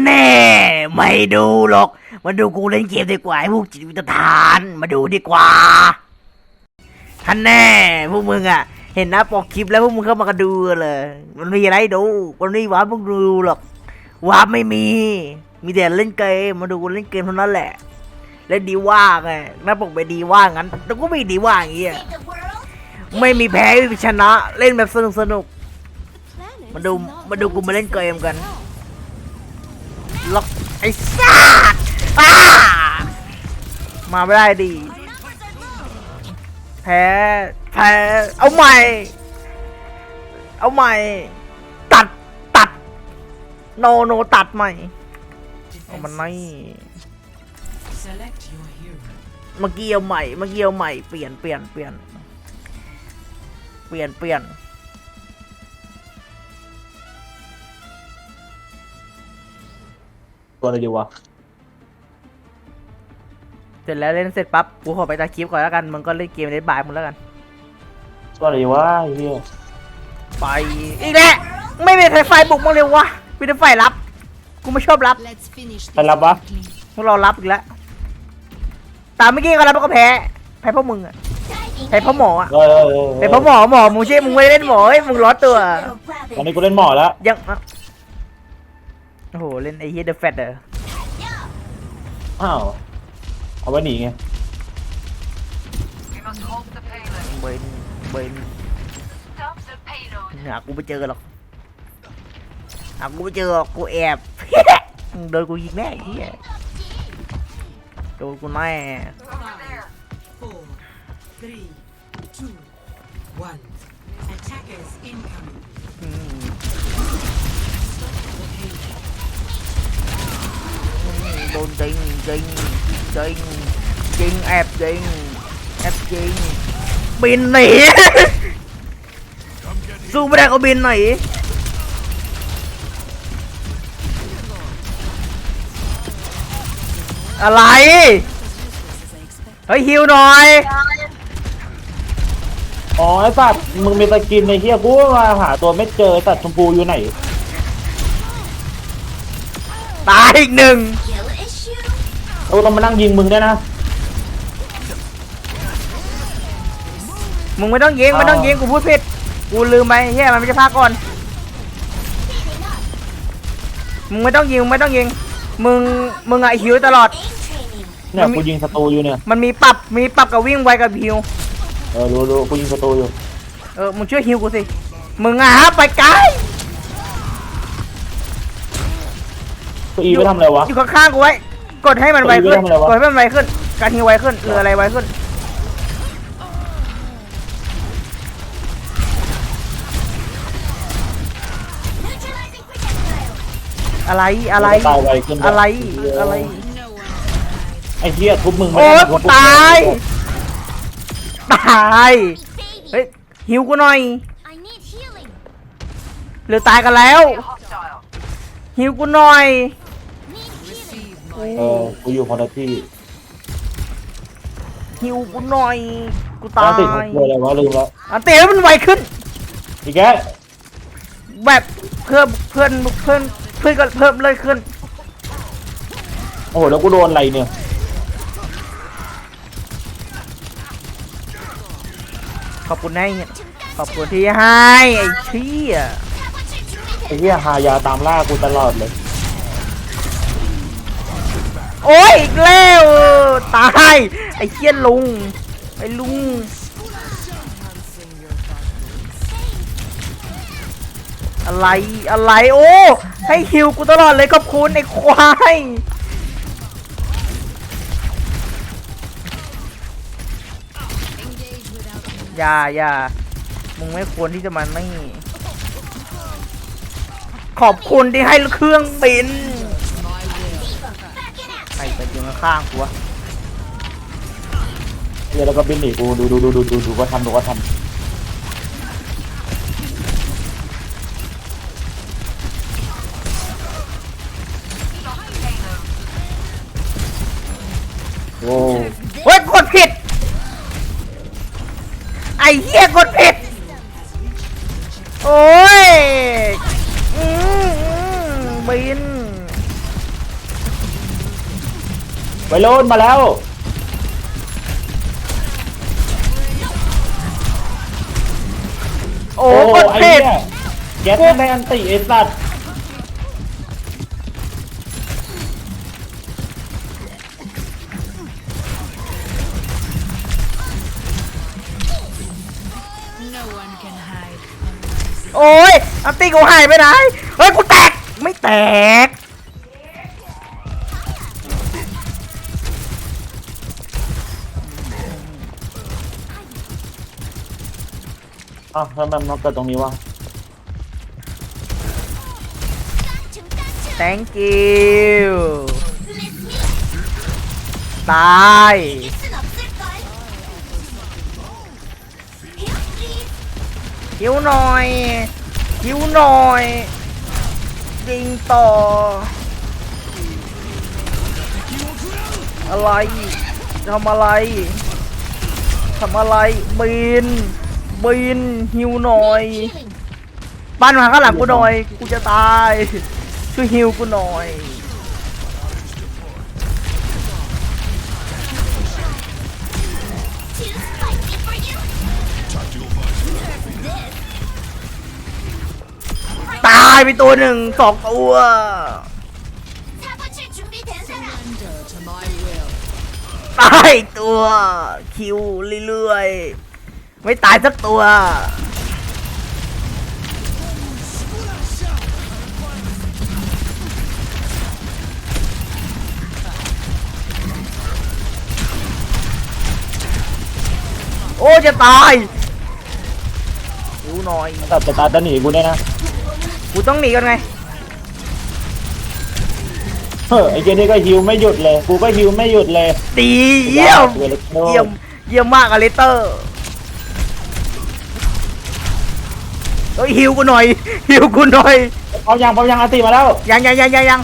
นแน่ ไม่ดูหรอก มาดูกูเล่นเกมดีกว่าไอ้พวกจิตวิทานมาดูดีกว่าฮันแน่พวกมึงอะเห็นนะปอกคลิปแล้วพวกมึงเข้ามากระดูเลย มันมีอะไรดูมันไม่ว้าร์พวกดูหรอกว้าร์ไม่มี มีแต่เล่นเกมมาดูกูเล่นเกมเท่านั้นแหละเล่นดีว่าไงหน้าปกไปดีว่างั้นแต่ก็ไม่ดีว่าอย่างเงี้ยไม่มีแพ้ไม่มีชนะ เล่นแบบสนุกสนุกมาดูมาดูกูมาเล่นเกมกัน ล็อกไอ้ซ่าอ้ามาไม่ได้ดิ Our numbers are low. แพ้ แพ้ เอาใหม่ เอาใหม่ ตัด ตัด โนโนตัดใหม่ เอามันไม่ Select your hero. เมื่อกี้เอาใหม่ เมื่อกี้เอาใหม่ เปลี่ยน เปลี่ยน เปลี่ยน เปลี่ยน เปลี่ยน ตัวอะไรดีวะเสร็จแล้วเล่นเสร็จปั๊บกูขอไปตาคลิปก่อนแล้วกันมึงก็เล่นเกมได้บายมึงแล้วกัน ตัวอะไรดีวะไอ้เฮียไปอีกแล้วไม่มีไฟบุกมึงเลยวะมีแต่ไฟรับกูไม่ชอบรับ Let's finish ใครรับวะ quickly. พวกเรารับอีกแล้วตามเมื่อกี้ก็รับแล้วก็แพ้ แพ้เพราะมึงอะ Diving แพ้เพราะหมออะเออเออเออแพ้เพราะหมอหมอมึงใช่มึงไม่ได้เล่นหมอเฮ้ยมึงร้อนตัว little ตอน rabbit. นี้กูเล่นหมอแล้วยังอะ โอ้โห เล่นไอ้เฮียเดอะแฟตเอออ้าว เอาไว้หนีไงเบนเบนหากูไม่เจอหรอกหากูไม่เจอหรอกกูแอบมึงโดนกูยิงแน่ไอ้เฮียโดนกูแน่ Four, three, two, one. Attackers incoming. อืม โดนจริงจริงจริงจริงแอบจริงแอบจริงบินหนีสู้ไม่ได้ก็บินหนีอะไร เฮ้ยฮิวหน่อย อ๋อไอ้สัตว์มึงมีตะกินในเฮียกูมาหาตัวไม่เจอไอ้สัตว์ชมพูอยู่ไหน ตายอีกหนึ่ง Kill issue? เราต้องมานั่งยิงมึงด้วยนะ มึงไม่ต้องยิงไม่ต้องยิงกูพูดผิดกูลืมไปเฮียมันไม่ใช่ภาคก่อน มึงไม่ต้องยิงมึงไม่ต้องยิง มึงมึงอะหิวตลอด Aim training. เนี่ยกูยิงศัตรูอยู่เนี่ย มันมีปรับมีปรับกับวิ่งไวกับหิว เออรู้รู้กูยิงศัตรูอยู่ เออมึงช่วยหิวกูสิ มึงอะฮะไปไกลตัวอีไปทำอะไรวะ อยู่ข้างๆกูไว้ กดให้มันไวขึ้นเฮ้ยไม่ทำอะไรวะกดให้มันไวขึ้น การหิวไวขึ้นหรืออะไรไวขึ้น Neutralizing projectile. อะไรอะไรตายไวขึ้น อะไร อะไร No one. ไอ้เฮียทุบมึงไม่โอ้ยได้กูทุบตาย ตาย Baby. เฮ้ยหิวกูหน่อย I need healing. หรือตายกันแล้วหิวกูหน่อย เออกูอยู่คนละที่หิวกูหน่อย กูตาตายติดของกูอะไรวะลืมแล้วอันเตะแล้วมันไวขึ้น อีกแกแบบเพิ่มเพื่อนเพื่อนเพื่อนก็เพิ่มเลยขึ้น โอ้โหแล้วกูโดนอะไรเนี่ยขอบคุณให้ขอบคุณที่ให้ไอ้เชี่ยไอ้เฮียหายาตามล่ากูตลอดเลย โอ้ยอีกแล้วตายไอ้เชี่ยลุงไอ้ลุงอะไรอะไรโอ้ให้คิวกูตลอดเลยขอบคุณไอ้ควายอย่าอย่ามึงไม่ควรที่จะมานี่ขอบคุณที่ให้เครื่องบิน ข้างๆกูวะเฮียแล้วก็บินหนีกูดูดูดูดูดูดูก็ทำดูก็ทำโว้เฮ้ยกดผิด ไอ้เหี้ยกดผิด โอ้ยอืมอืมบิน ไวโรนมาแล้วโอ้กดไอ้ผิดเนี่ยแก๊สแม่งได้อันติไอ้สัตว์ No one can hide. โอ้ยอันตีกูหายไปไหนเฮ้ยกูแตก ไม่แตก อ้าวทำไมมันเกิดตรงนี้วะ Thank you ตาย Listen up, Zipline. Here, please. หิวหน่อยหิวหน่อยยิงต่อ อะไร ทำอะไร ทำอะไรบิน บินฮิวหน่อยบ้านมาข้างหลังกูหน่อยกูจะตายช่วยฮิวกูหน่อยตายไปตัวหนึ่งสองตัวตายตัวคิวเรื่อย ไม่ตายสักตัว โอ้จะตายหิวหน่อยสัตว์จะตายจะหนีกูเนี่ยนะกูต้องหนีกันไง เฮ้ยไอ้เจนี่ก็ฮิวไม่หยุดเลย กูก็ฮิวไม่หยุดเลยดีเยี่ยมเวลโน่เยี่ยม เยี่ยมมากอลิเตอร์ ฮ้ยฮิวกูหน่อยฮิวกูหน่อยเอายังเอายังอาติมาแล้ว ยังยังยังยังยัง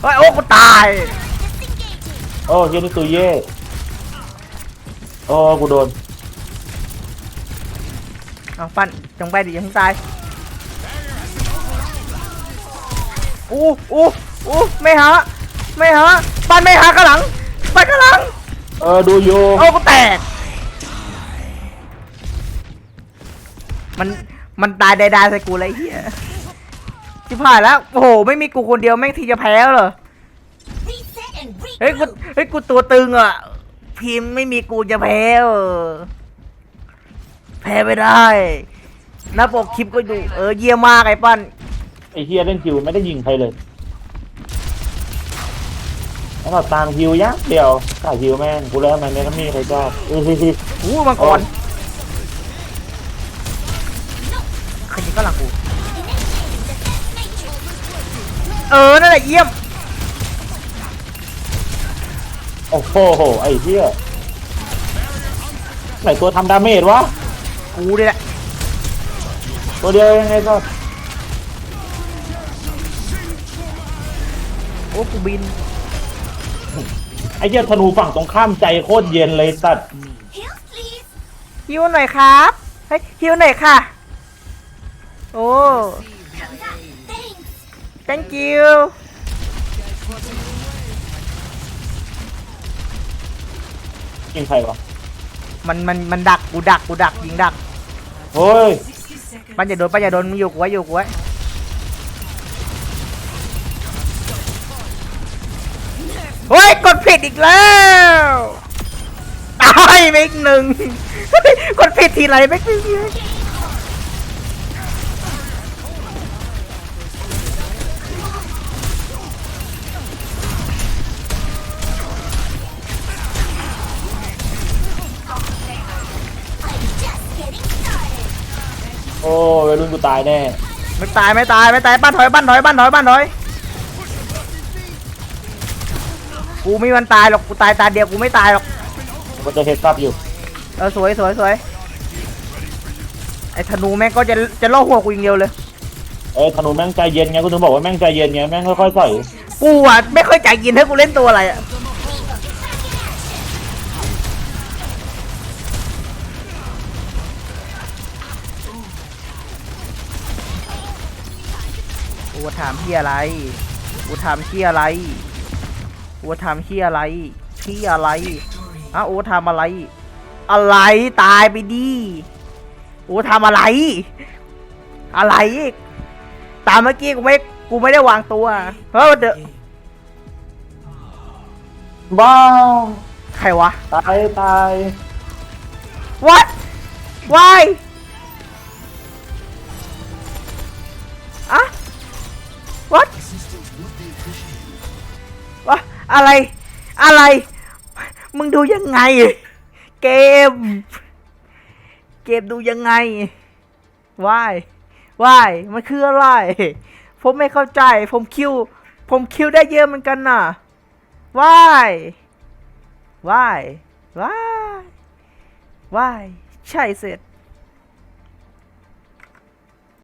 เฮ้ยโอ้กูตาย Disengaging. โอ้เจนี่ตุยเย่โอ้กูโดนเอาฟันจงไปดิยังตายอู้อู้อู้ไม่หาไม่หาปันไม่หาข้างหลังปันข้างหลังเออดูอยู่โอ้กูแตก มันมันตายได้ได้ใส่กูเลยเฮียชิบหายแล้วโอ้โหไม่มีกูคนเดียวแม่งที่จะแพ้แล้วเหรอ Reset and เฮ้ยกู regroup. เฮ้ยกูตัวตึงอะพิมพ์ไม่มีกูจะแพ้เออแพ้ไม่ได้หน้าปกคลิปก็ดูเออเยี่ยมมากไอ้ปั้นไอ้เฮียเล่นฮิวไม่ได้ยิงใครเลยแล้วก็ตามฮิวยักเดียวกล้าฮิวแม่งกูแล้วมันไม่ต้องมีใครชอบเออฮิฮิอู้มังกร ครยิงก็หลังกูเออนั่นแหละเยี่ยมโอ้โหไอ้เฮียไหนตัวทำดาเมจวะกูนี่แหละตัวเดียวยังไงก็โอ้กูบินไอ้เหี้ยธนูฝั่งตรงข้ามใจโคตรเย็นเลยสัตว์ Heal, please. ฮิวหน่อยครับเฮ้ยฮิวหน่อยค่ะ โอ้ Thanks. thank you ยิงใครวะมันมันมันดักกูดักกูดักยิงดักเฮ้ย60 seconds. ปันอย่าโดนปันอย่าโดนมึงอยู่กูไว้อยู่กูไว้เฮ้ยกดผิดอีกแล้วตายไปอีกหนึ่งกดผิดทีไรไม่คือ I'm ตายแน่ไม่ตายไม่ตายไม่ตายบ้านถอยบ้านถอยบ้านถอยบ้านถอยกูไม่มีวันตายหรอกกูตายตาเดียวกูไม่ตายหรอกมันจะเฮดซับอยู่เออสวยสวยสวยไอ้ธนูแม่งก็จะจะล่อหัวกูอย่างเดียวเลยเอ้ยธนูแม่งใจเย็นไงกูถึงบอกว่าแม่งใจเย็นไงแม่งค่อยๆใส่กูอะไม่ค่อยใจกินถ้ากูเล่นตัวอะไรอะ กูถามพี่อะไรกูถามพี่อะไรกูโอทำเฮียอะไรเฮียอะไรอะโอทำอะไร อะไรตายไปดิโอทำอะไร อะไรอีกตามเมื่อกี้กูไม่กูไม่ได้วางตัวเพราะว่าเดอะบ้าใครวะ ตาย ตาย what why what วะอะไร อะไร มึงดูยังไง เกม เกมดูยังไง why why มันคืออะไร ผมไม่เข้าใจ ผมคิว ผมคิวได้เยอะเหมือนกันน่ะ why why why why ใช่เสร็จ